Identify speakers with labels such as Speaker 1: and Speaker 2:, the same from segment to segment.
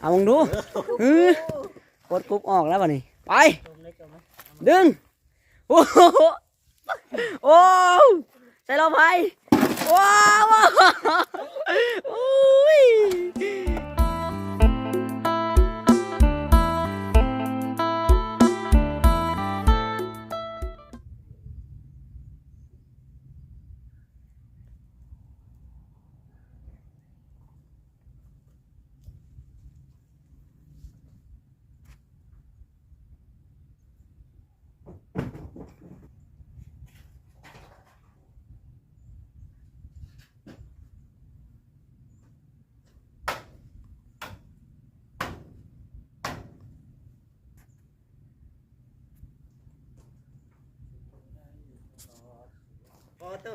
Speaker 1: เอามองดูฮือกดกรุ๊ปออกแล้ววะนี่ไป ดึง โอ้โหโอ้ใส่เราไปว้าวอุ้
Speaker 2: อตัว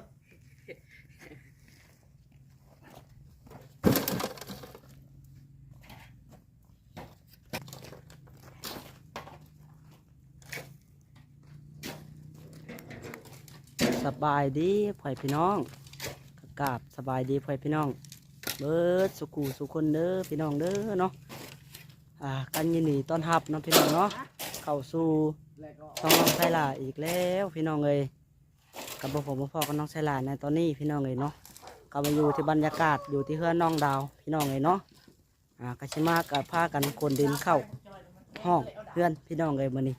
Speaker 1: สบายดีพ่อยพี่น้องกราบสบายดีพ่อยพี่น้อง เบิดสุกูสุคนเด้อพี่น้องเด้อเนาะอ่ากันยินดีต้อนรับเนาะพี่น้องเนาะเข้าสู้ต้องน้องไซลาอีกแล้วพี่น้องเลย กับผมผมพ่อกับน้องไซลาในตอนนี้พี่น้องเลยเนาะก็มาอยู่ที่บรรยากาศอยู่ที่เฮือนน้องดาว พี่น้องเลยเนาะอ่ากชิมากับผ้ากันคนดินเข้าห้องเพื่อนพี่น้องเลยมื้อนี้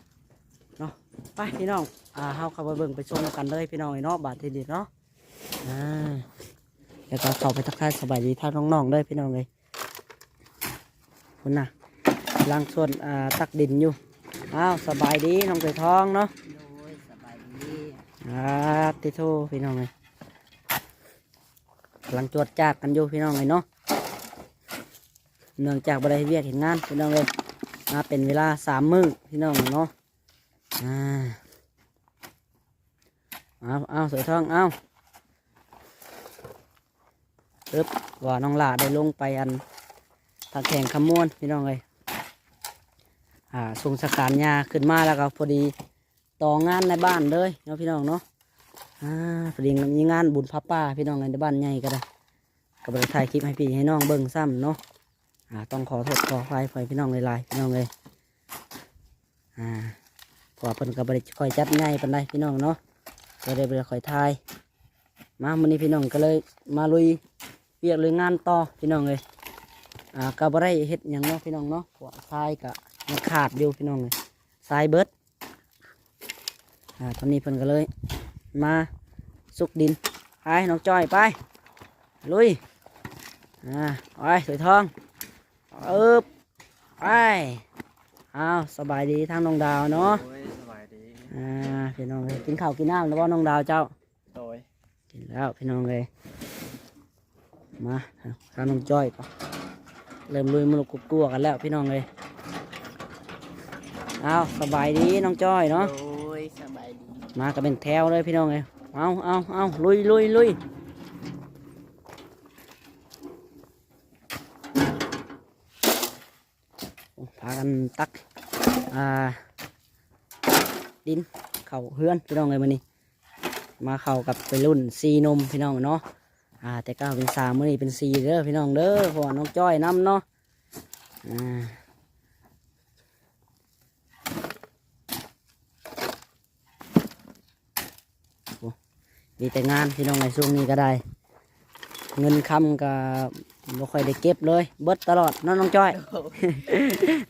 Speaker 1: เนาะไปพี่น้องอ่าเฮาเข้าไปเบิ่งไปชมกันเลยพี่น้องเลยเนาะบาดทีเดียวเนาะอ่าแล้วก็เข้าไปทักทายสบายดีท่านน้องๆเลยพี่น้องเลยคุณน่ะล้างส่วนอ่าตักดินอยู่อ้าวสบายดีน้องเตยทองเนาะ
Speaker 2: อ่า
Speaker 1: ติโทพี่น้องเลยกำลังจวดจากกันอยู่พี่น้องเลยเนาะเนื่องจากบริเวียกเห็นงานพี่น้องเลยมาเป็นเวลาสามมื้อพี่น้องเนาะอ่าเอาเอาสวยทองเอาปึ๊บว่าน้องหลาได้ลงไปอันทางแข่งขมวนพี่น้องเลยอ่าส่งสการยาขึ้นมาแล้วก็พอดี ต่องานในบ้านเลยเนาะพี่น้องเนาะอ่าพอดีมีงานบุญพระป่าพี่น้องในบ้านใหญ่ก็ได้ก็ไปถ่ายคลิปให้พี่ให้น้องเบิ่งซ้ำเนาะอ่าต้องขอโทษขอไฟไฟพี่น้องหลายพี่น้องเลยอ่าเพอเพิ่นก็บริคอยจัดง่ายปานใดพี่น้องเนาะก็เลยบริคอยถ่าย มาวันนี้พี่น้องก็เลยมาลุยเวียกเลยงานต่อพี่น้องเลยอ่าก็บ่ได้เฮ็ดหยังเนาะพี่น้องเนาะเพราะว่าทรายก็มันขาดอยู่พี่น้องเลยทรายเบิด อ่าตอนนี้เพิ่นก็เลย มาสุกดินไปน้องจ้อยไป ลุย อ่าไปสวยทองเอิบไปอ้าวสบายดีทางน้องดาวเนาะ
Speaker 2: โอ้ยสบายดี
Speaker 1: อ่าพี่น้องเลยกินข้าวกินน้ำแล้วว่าน้องดาวเจ้า
Speaker 2: โดย
Speaker 1: กินแล้วพี่น้องเลยมาทางน้องจ้อยก่อนเริ่มลุยมือกุกตัวกันแล้วพี่น้องเลยเอาสบายดีน้องจ้อยเนาะ
Speaker 2: โอ้ยสบายดี
Speaker 1: มาก็เป็นแถวเลยพี่น้องเลยเอาเอาเอาลุยลุยลุยพากันตัก อ่า ดิน เข่าเฮือนพี่น้องเลยมันนี้มาเข้ากับไปรุ่นซีนมพี่น้องเนาะ อ่า แต่ก็เป็นสามมื้อนี้เป็นซีเด้อพี่น้องเด้อเพราะว่าน้องจ้อยน้ำเนาะ อ่า มีแต่งานพี่น้องในช่วงนี้ก็ได้ เงินคำก็บ่ค่อยได้เก็บเลยเบิดตลอดเน้องน้องจ้อย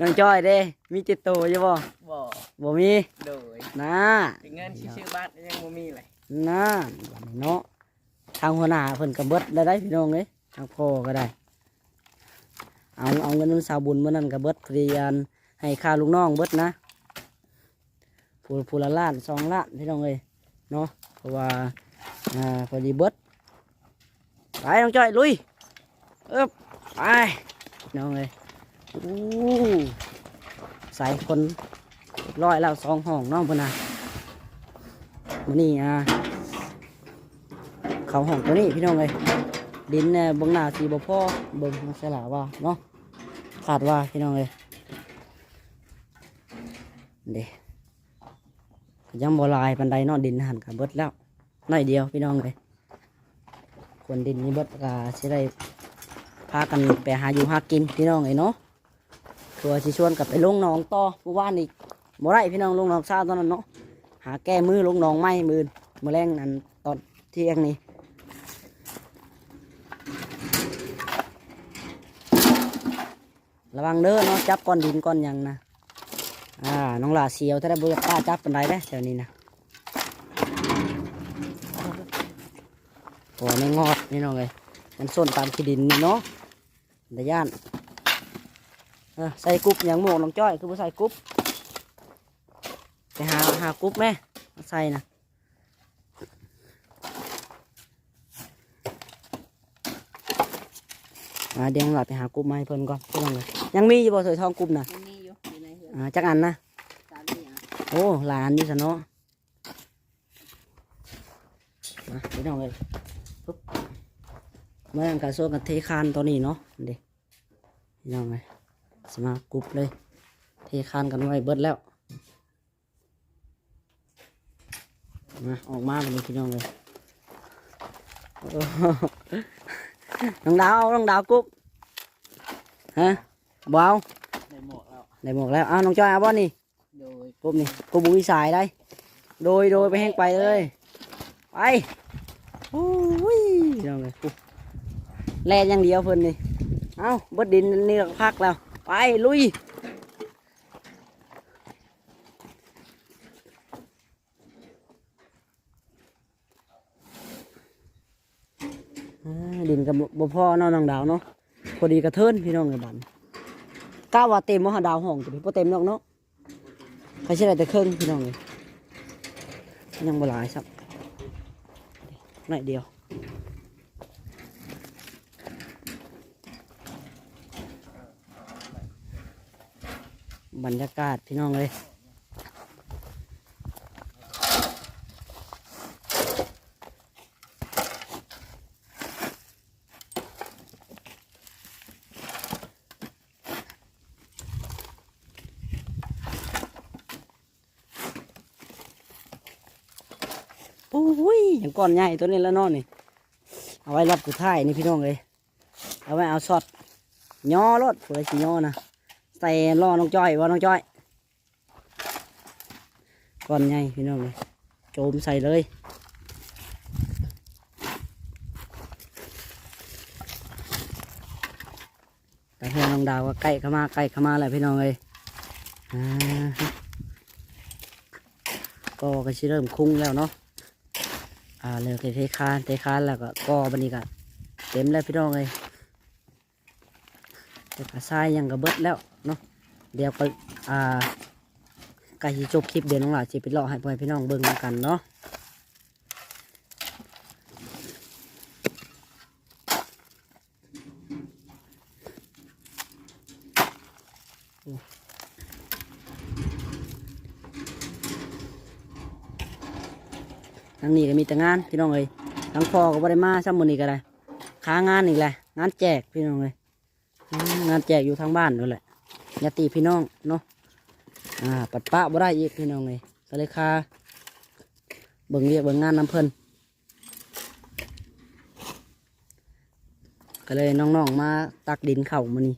Speaker 1: น้องจ้อยเด้มีจิตโตอยู่บ่
Speaker 2: บ่
Speaker 1: บ่มี
Speaker 2: โดย
Speaker 1: นะ
Speaker 2: ถึงเงินชื่อบ้านยังบ่มีเลย
Speaker 1: นะบัดนี้เนาะทางหัวหน้าเพิ่นก็เบิดได้ได้พี่น้องเอ้ยทางพ่อก็ได้ เอาเอาเงินสาวบุญเมื่อนั้นก็เบิดพอดีอันให้ค่าลูกน้องเบิดนะผู้ผู้ละล้านสองล้านพี่น้องเอ้ยเนาะเพราะว่า อ่าพอดีเบิดไปน้องจ้อยลุยเอ๊บไปน้องเอ้ยอู้ใส่คนร้อยแล้วสองห้องน้องพุ่นะมื้อนี้อ่าเขาห้องตัวนี้พี่น้องเอ้ยดินเนี่ยบงหน้าสีบ่พอเบิ่งสลาว่าเนาะขาดว่าพี่น้องเอ้ยเด้ยังบ่ลายปันใดนาะดินหันกับเบิดแล้ว น้อยเดียวพี่น้องเลยคนดินนี้เบิดกาสิได้พากันไปหาอยู่หากินพี่น้องไอ้เนาะตัวชิชวนกับไปลงหนองต่อเมื่อวานอีกบ่ได้พี่น้องลงหนองเช้าตอนนั้นเนาะหาแก้มือลงหนองไม้มือนมื่อแรงนั้นตอนเที่ยงนี้ระวังเด้อเนาะจับก้อนดินก้อนหยังนะอ่าน้องหลาเสียวถ้าได้บุญกล้าจับเป็นไรได้แถวนี้นะ โอ้ไม่งอดนี่น้องเลยมันส้นตามขี้ดินนี่เนาะแต่ย่านเออใส่กรุ๊ปอย่างหมวกน้องจ้อยคือบ่ใส่กรุ๊ปไปหาหากรุ๊ปแม่มาใส่นะมาเดี๋ยวเราไปหากรุ๊ปมาให้เพิ่นก่อนพี่น้องเลยยังมีอยู่บ่สวยทองกรุ๊ปนะ
Speaker 2: มันมีอยู่อยู่ในเฮือน
Speaker 1: อ่าจักอันนะ
Speaker 2: สามนี่อะ
Speaker 1: โอ้หลานอยู่ซะเนาะมาพี่น้องเลยปุ๊บ เมื่อนั้นการโซกันเทคานตัวนี้เนาะเด็พี่น้องเลยสมากรุบเลย เทคานกันไว้เบิดแล้วมาออกมาแบบนี้พี่น้องเลยโอ้โหน้องดาวเอาน้องดาวกรุ๊บฮะบเอา
Speaker 2: ในหมวกแล้ว
Speaker 1: ได้หมวกแล้วอ้าวน้องจอยเอาบ่นี่
Speaker 2: โดย
Speaker 1: กบนี่กบบุยสายได้โดยโดยไปแห้งไปเลยไปโอ้ยเดี๋ยวเลยปุ๊บ แล่นอย่างเดียวเพิ่นนี่เอาบดดินนี่ก็พักแล้ว ไปลุยดินกับบ่พ่อนาะน้องดาวเนาะพอดีกระเทินพี่น้องไอ้บันก้าวว่าเต็มมหาดาวห้องจะเป็นพอเต็มนอกเนาะใครใช่แต่เครื่องพี่น้องเลยยังบ่หลายสักหน่อยเดียว บรรยากาศพี่น้องเลยโอ้ยอย่างก้อนใหญ่ตัวนี้แล้วนอนนี่ เอาไว้รับกูท้ายนี่พี่น้องเลย เอาไว้เอาซอดย่อรถผู้ใดสิย่อนะ ส่ล่อน้องจ้อยว่าน้องจ้อยก้อนใหญ่พี่น้องเลยโจมใส่เลยแต่เพื่อนน้องดาวก็ใกล้เข้ามาใกล้เข้ามาแล้วพี่น้องเลยอ่าฮะก็ก็ชิเริ่มคุ้งแล้วเนาะอ่าเลิกเทคานเทคานแล้วก็ก็บันนี้ก็เต็มแล้วพี่น้องเลยแต่กระทรายยังกระเบิดแล้ว เดี๋ยวก็อ่ากล้จะจบคลิปเดี๋ยวน้องหลาจะไปเลาะให้พ่อพี่น้องเบิ่งกันเนาะทางนี้ก็มีแต่งานพี่น้องเลยทางพ่อก็บ่ได้มาซ้ำมือนี้ก็ได้ค้างานอีกแหละงานแจกพี่น้องเลยงานแจกอยู่ทางบ้านนั่นแหละ ญาติพี่น้องเนาะอ่าปัดปะบ่ได้อีกพี่น้องเลยก็เลยคาเบิ่งเรียกเบิ่งงานน้ำเพิ่นก็เลยน้องๆมาตักดินเข่ามานี่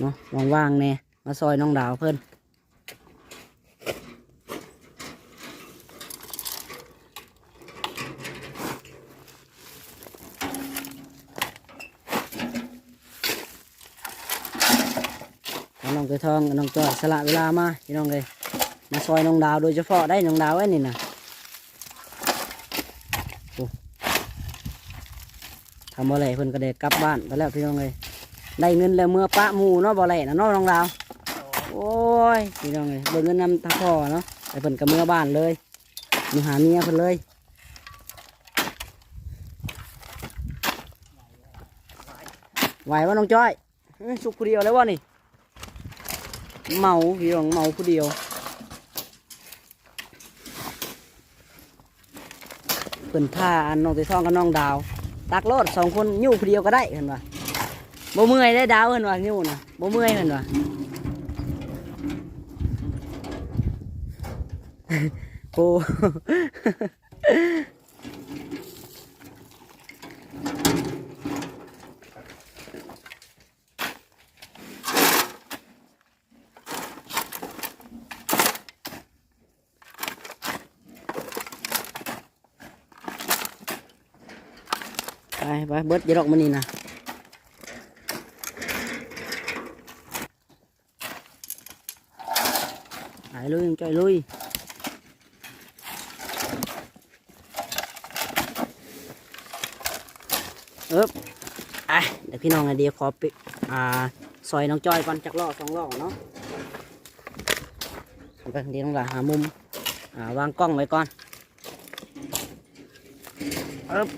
Speaker 1: เนาะว่างๆแน่มาซอยน้องดาวเพิ่นเอาน้องเกย ทองน้องจอยสละเวลามาพี่น้องเลยมาซอยน้องดาวโดยเฉพาะได้น้องดาวไว้นี่นะทำบ่ไรเพิ่นก็ได้กลับบ้านไปแล้วพี่น้องเลยได้เงินแล้วเมื่อปะหมูเนาะบ่อไรนะเนาะน้องดาวโอ้ยพี่น้องเลยเบิ่งเงินนำตาพ่อเนาะแต่เพิ่นก็เมื่อบ้านเลยมาหาเมียเพิ่นเลยไหวว่าน้องจ้อยสุกผู้เดียวแล้ววะนี่ เมาพี่น้องเมาผู้เดียวเพิ่นท่าอันน้องตีทองกับน้องดาว ตักรถสองคนยู่ผู้เดียวก็ได้เห็นว่าบ่เมื่อยได้ดาวเห็นว่ายู่นะบ่เมื่อยเห็นว่าโอ้อ ไป เบิดอยาดอกมันนี่นะไปลุยจ่อยลุยเอ๊บไอะเดี๋ยวพี่น้องไอเดียวขอไปอ่าซอยน้องจ้อยก่อนจากล่อสองล่อเนาะไปเดี๋ยวน้องหลาหามุมอ่าวางกล้องไว้ก่อนเอ๊บ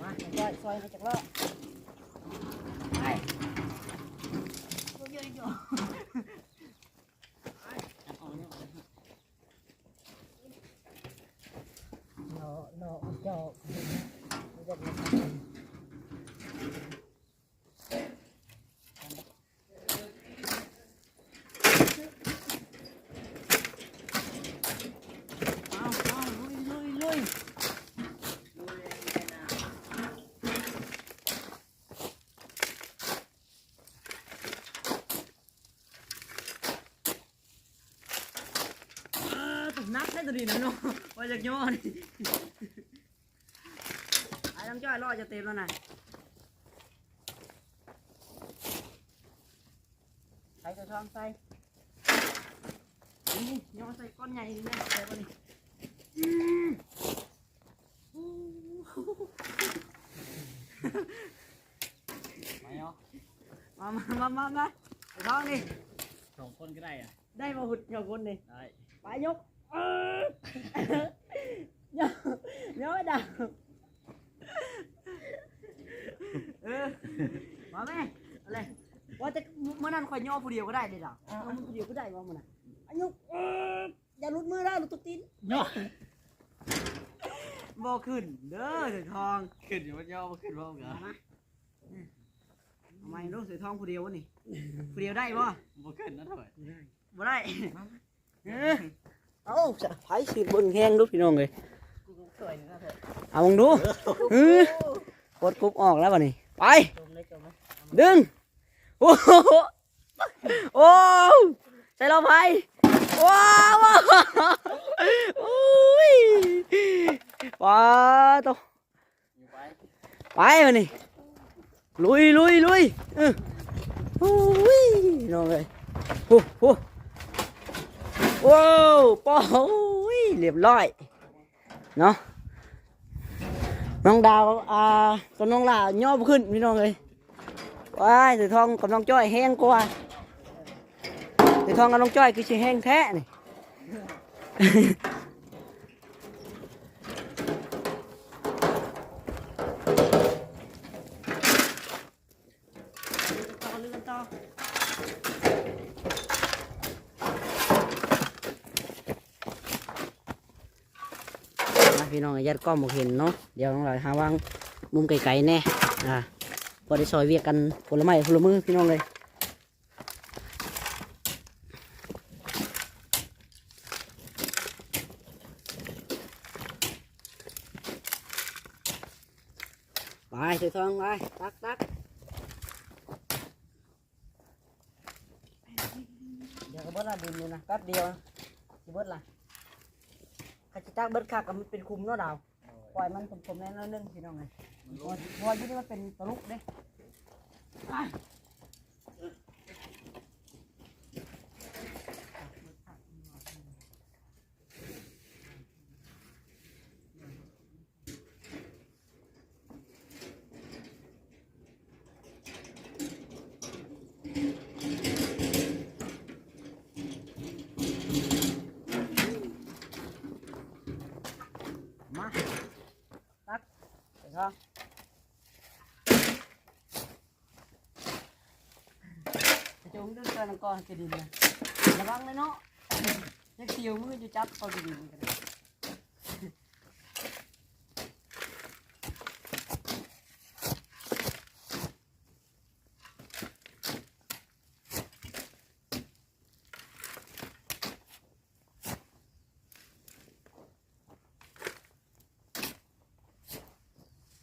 Speaker 1: มาน้องจอย ซอยมาจากรอบป
Speaker 2: เนาะเนาะเจ้าไม่ได้มาทำ
Speaker 1: เอาเอาลุยลุยลุยเออตก นักได้ตัวดีนะเนาะว่าจากย่อนี่ไอ้น้ำจ้อยรอจะเต็มแล้วนะใส่ตัวทองใส่นี่ย่อใส่ก้อนใหญ่นี่แม่ใส่ปะนี่
Speaker 2: ไปเนาะ
Speaker 1: มามามามามาไอ้ท้องนี่
Speaker 2: สองคนก็ได้อะ
Speaker 1: ได้มาหุดเจ้าคนนี่
Speaker 2: ได้
Speaker 1: ไปยก เออยกยกไม่ดังเออมาแม่อะไรว่าจะเมื่อนั้นคอยย่อผู้เดียวก็ได้เลยด่ะเอามือผู้เดียวก็ได้ว่ามันน่ะอันยกเอออย่าหลุดมือนะหลุดตุกตีน
Speaker 2: เนาะ
Speaker 1: บ่ขึ้น เด้อเสือทอง
Speaker 2: ขึ้นอยู่ว่าย่อมาขึ้นว่าเหรอ
Speaker 1: เอามาทำไมรู้เสือทองผู้เดียววะนี่ผู้เดียวได้บ่
Speaker 2: บ่ขึ้นนะถอย
Speaker 1: บ่ได้ เออเอ้าจะไผสิเบิ่งแห้งดูพี่น้องเลย
Speaker 2: กูก็สวยนะเถอะ
Speaker 1: เอามึงดูเออกดกรุ๊ปออกแล้วบ่นี่ไป
Speaker 2: จมเลยจมไหม
Speaker 1: ดึงโอ้โหโอ้ใส่เราไผว้าวโอ้ยว้าตัว
Speaker 2: อยู่ไป
Speaker 1: ไปมานี่ลุยลุยลุยเออโอ้ยน้องเลยโอ้โห ว้าวปอโอ้ยเรียบร้อยเนาะน้องดาวอ่ากับน้องหล่าย่อบ่ขึ้นพี่น้องเลยว้ายถือทองกับน้องจ้อยแห้งกว่าถือทองกับน้องจ้อยคือสิแห้งแท้นี่ ต่อเรื่องต่อมาพี่ น้องยัดกล้องบอกเห็นเนาะเดี๋ยวน้องหลายหาวางมุมไกลๆแน่อ่าพอได้ซอยเวียกกันผลไม้ผลมือพี่น้องเลยไปเสือทองไปตักตักเดี๋ยวก็เบิดละดินอยู่นะแป๊บเดียวสิเบิดละ ข้าจิตักเบิดคักก็มันเป็นคุมเนาะดาวปล่อยมันผมๆแน่นอนนึงพี่น้องไงเพราะเพราะว่าอยู่นี่มันเป็นตะลุกเด้ เดี๋ยวครับจุงดึงกันก่อนจะดินนะระวังเลยเนาะยักเตียวมือจะจับเขาจะดินกัน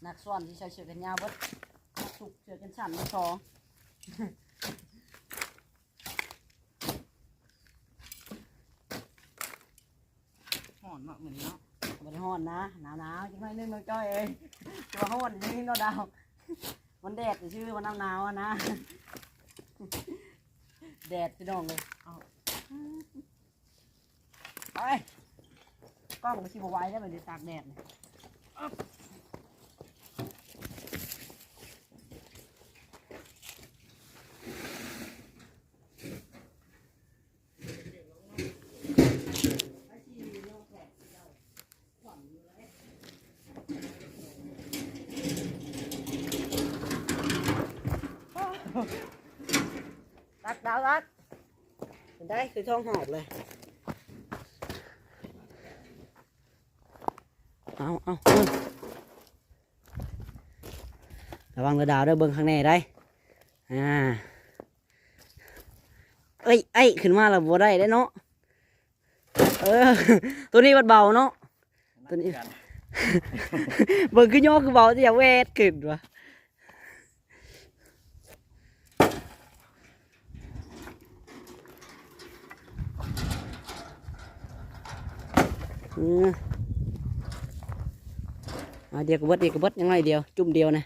Speaker 1: นั กสอนที่ใช้เชือกกันยาวเบิดนักสุกเชือกกันสั้นมาสอง
Speaker 2: ห่อนมากเหมือนเนาะ
Speaker 1: บริฮ้อนนะหนาวหนาวจังไรนึงน้องจ้อยเอ้ยจะมาฮ้อนนี่น้องดาวมันแดดชื่อมันน้ำหนาวอะนะ แดดพี่น้องเลยเอาไปกล้องไปชิบไหว้ได้ไหมเดี๋ยวตากแดดเนี่ยอ๊อบตักดาวตักเห็นได้ คือท้องหอบเลย เอาเอาระวังเรือดาวด้อเบิ่งข้างในได้ อ่า เอ้ยไอ้ยขึ้นมาแล้วบ่ได้ได้เนาะ เออ ตัวนี้มันเบาเนาะ ตัวนี้ เบิ่งคือย่อคือเบาแต่อย่าแวดขึ้นวะอืมอ่า เดียวก็เบิดเดียวก็เบิดยังไงเดียว จุ่มเดียวนะ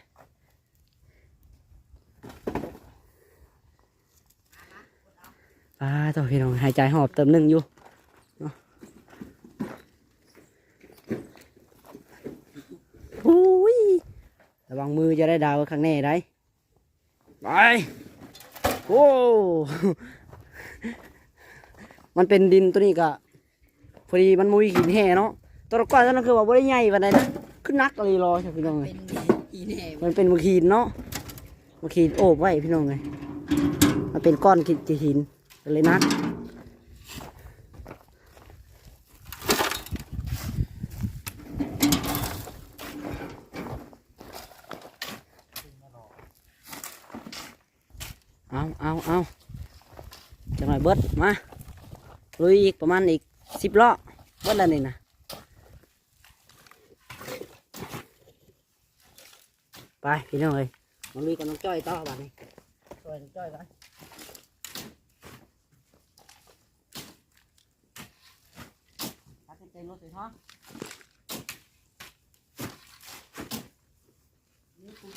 Speaker 1: อ่าต่อพี่น้องหายใจหอบเติมหนึ่งอยู่เนาะโอ้ยระวังมือจะได้ดาวข้างในได้ไปโอ้ มันเป็นดินตัวนี้ก็ พอดีมันมุยหินแห่เนาะตัวก่อนตอนนั้นคือว่าบ่ได้ใหญ่ปานใดนะขึ้นนักอะไรรอใช่พี่น้องเลย
Speaker 2: เป็นอีแหน่
Speaker 1: มันเป็นมือขีนเนาะมือขีนโอบไว้พี่น้องเลยมันเป็นก้อนขีดหินก็เลยนักเอาเอาเอาจังหน่อยเบิดมาลุยอีกประมาณอีก สิบล้อเบิดแล้วนี่นะไปพี่น้องเลยมาลุยกับน้องจ้อยต่อบ้านนี้ช่วยน้องจ้อยก่อนพักเต็มรถเลยท้องนี่คุณ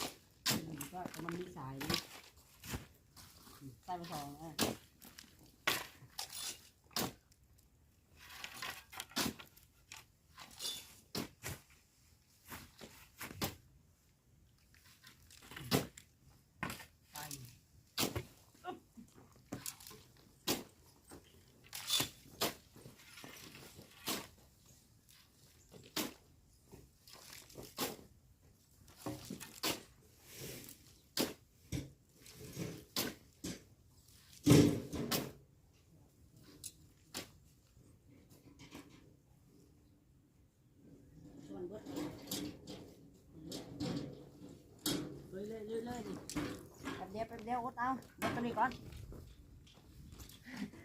Speaker 1: อืมก็มันมีสายนี่อืมใส่ไปสองเออ ส่วนเบิดเลยเลยเลยเลยดิ แป๊บเดียวแป๊บเดียวอดเอาเบิดตัวนี้ก่อน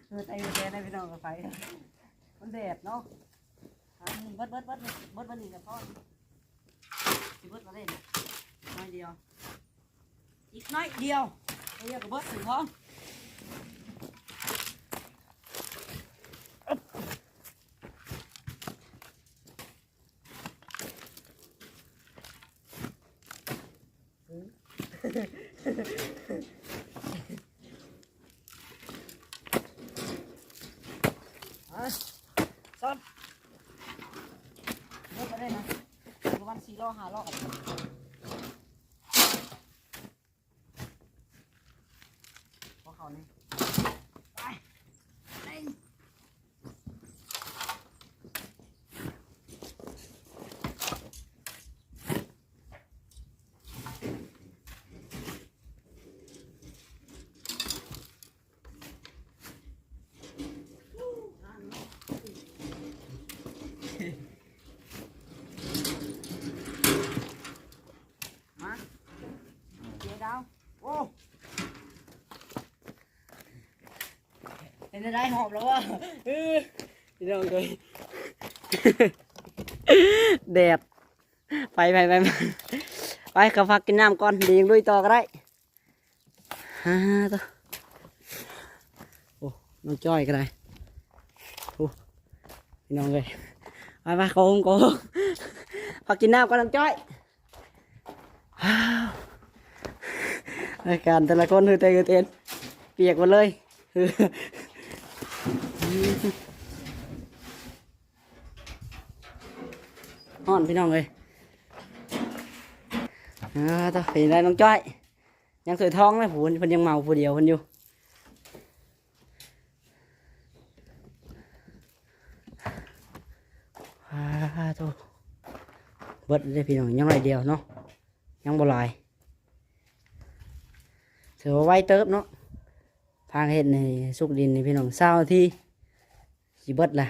Speaker 1: เออใจเย็นๆนะพี่น้อง กับไฟมันแดดเนาะอะเริ่มาเล่อยเดียวอีกน้อยเดียวไอ้เดียวกับเบิดถึงท้องอะซ้อนเลิกไปได้นะประมาณสี่ล้อห้าล้อกันพอเขานี่ไปเร่งมาเดี๋ยวดาวโอ้ เป็นอะไรหอบแล้ววะเออพี่น้องเลยแดดไปไปไปไปไปกระฟักกินน้ำก่อนเดียวลุยต่อก็ได้ฮ่าตัวโอ้น้องจ้อยก็ได้โอ้พี่น้องเลยไปไปโกงโกงพอกินน้ำก็น้ำจ้อยอาวรายการแต่ละคนคือเตยคือเตนเปียกหมดเลยคือ ฮ้อนพี่น้องเลยอ่าต่อไปได้น้องจ้อย ยังสวยท้องเลยผู้เพิ่นยังเมาผู้เดียวเพิ่นอยู่อ่าโตเบิดได้พี่น้องยังไรเดียวเนาะยังบ่หลายถือว่าไวเติบเนาะทางเห็ดในสุกดินนี่พี่น้องเศร้าที่สิเบิดละ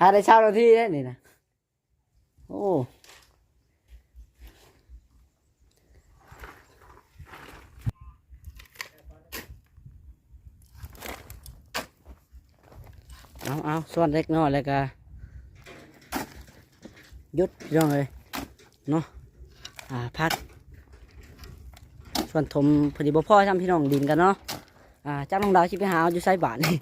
Speaker 1: หาได้เช้านาทีได้นี่นะโอ้เอาเอาส่วนเล็กน้อยแล้วก็ยุดย่องเลยเนาะอ่าพัก ส่วนถมพอดีบ่พ่อทำพี่น้องดินกันเนาะอ่าจ้างน้องดาวชิไปหาอยู่ไซบาทนี่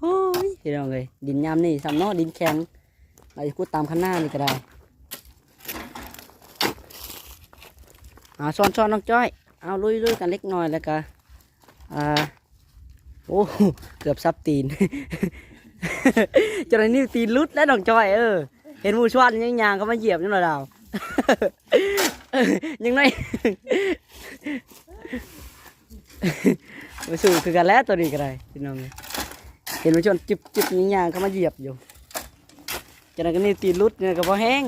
Speaker 1: โอ้ยพี่น้องเลยดินยามนี่สำนาะดินแข็งเราจะพูตามข้างหน้านี่ก็ได้อ่าซ้อนซ้อนน้องจ้อย เอาลุยลุยกันเล็กน้อยแล้วก็อ่าโอ้เกือบซับตีนจนไอ้นิ้วตีนรุดแล้วน้องจ้อยเออเห็นมูชวนยังยางก็มาเหยียบนี่หน่อยดาวยังไงมาสู่คือกันแล้วตัวนี้ก็ได้พี่น้องเอ้ย ห็นหมูชวนจิบจิบยังยางก็มาเหยียบอยู่จนไอ้ก็นิ้วตีนรุดเนี่ยก็พอแห้ง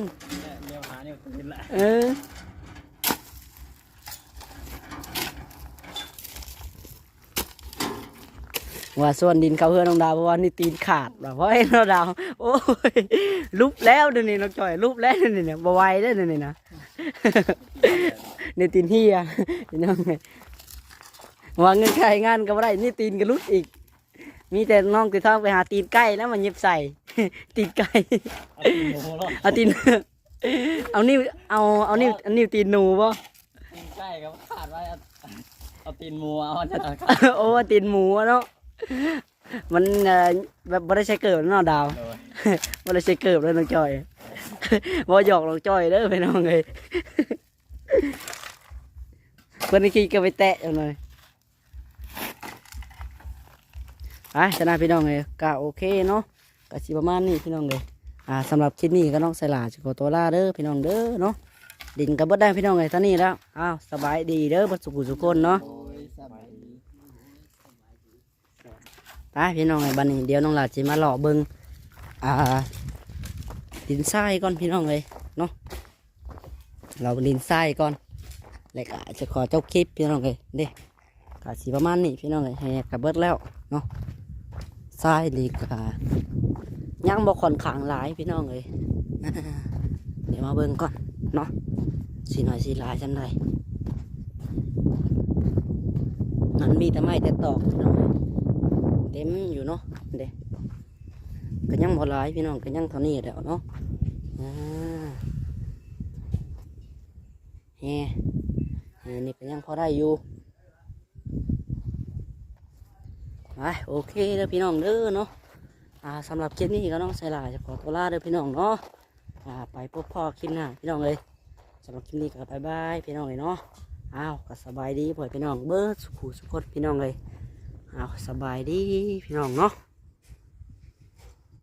Speaker 2: เดี๋ยวหาเนี่ยตื่นละ
Speaker 1: เออว่าส่วนดินเขาเพื่อนน้องดาวเพราะว่านี่ตีนขาดแบบเพราะไอ้น้องดาวโอ้ยลุบแล้วเดี๋ยวนี้น้องจอยลุบแล้วเดี๋ยวนี้เนี่ยบไหวแล้วเดี๋ยวนี้นะนี่ตีนเฮียพี่น้องไงว่าเงินใครงานก็ไม่ได้นี่ตีนก็ลุดอีก มีแต่น้องติดท้องไปหาตีนไก่แล้วมันเย็บใส่ ตีนไก่
Speaker 2: เอาตีนหมูรอด
Speaker 1: เอาตีนเอานิ้วเอาเอานิ้วเอานิ้วตีนหนูป่ะ
Speaker 2: ใกล้ครับขาดไว้เอาเอาตีนหมูเอาจะตัดขาด
Speaker 1: โอ้ตีนหมูอะเนาะมันเอ่อแบบบ่ได้ใช้เกิบแล้วเนาะดาว
Speaker 2: โดย
Speaker 1: บ่ได้ใช้เกิบเลยน้องจอยบ่หยอกน้องจอยเด้อพี่น้องเอ้ยเพิ่นขี้ก็ไปแตะเอาหน่อย ไปชนะพี่น้องเอ้ยก็โอเคเนาะก็สิประมาณนี้พี่น้องเอ้ยอ่าสำหรับคลิปนี้ก็น้องใส่หลาสิขอตัวลาเด้อพี่น้องเด้อเนาะดินก็เบิดได้พี่น้องเอ้ยตอนนี้แล้วอ้าวสบายดีเด้อบ่สุขสุขคนเนาะ
Speaker 2: โอ้ยสบายดี
Speaker 1: ไปพี่น้องไอ้บันนี้เดี๋ยวน้องหลาจะมาหล่อเบิงอ่าดินทรายก่อนพี่น้องเลยเนาะเราดินทรายก่อนแล้วก็จะขอเจ้าคลิปพี่น้องเลยเด้กาสีประมาณนี้พี่น้องเลยแหกกระเบิดแล้วเนาะ ทรายลีกายังบ่ค่อนข้างหลายพี่น้องเลยเดี๋ยวมาเบิ่งก่อนเนาะสีหน่อยสีหลายจังไดมันมีแต่ไม้แต่ตอกพี่น้องเอ้ยเต็มอยู่เนาะเด็กก็ยังบ่หลายพี่น้องก็ยังเท่านี้แหล้วเนาะอ่าแฮแฮนี่ก็ยังพอได้อยู่ ไปโอเคเด้อพี่น้องเด้อเนาะอ่าสำหรับคลิปนี้ก็น้องใส่ลาจะขอตัวลาเด้อพี่น้องเนาะอ่าไปพบพ่อคลิปหน้าพี่น้องเลยสำหรับคลิปนี้ก็บายบายพี่น้องเลยเนาะอ้าวก็สบายดีพ่อพี่น้องเบิร์ดสุขุสุขคนพี่น้องเลยอ้าวสบายดีพี่น้องเนาะ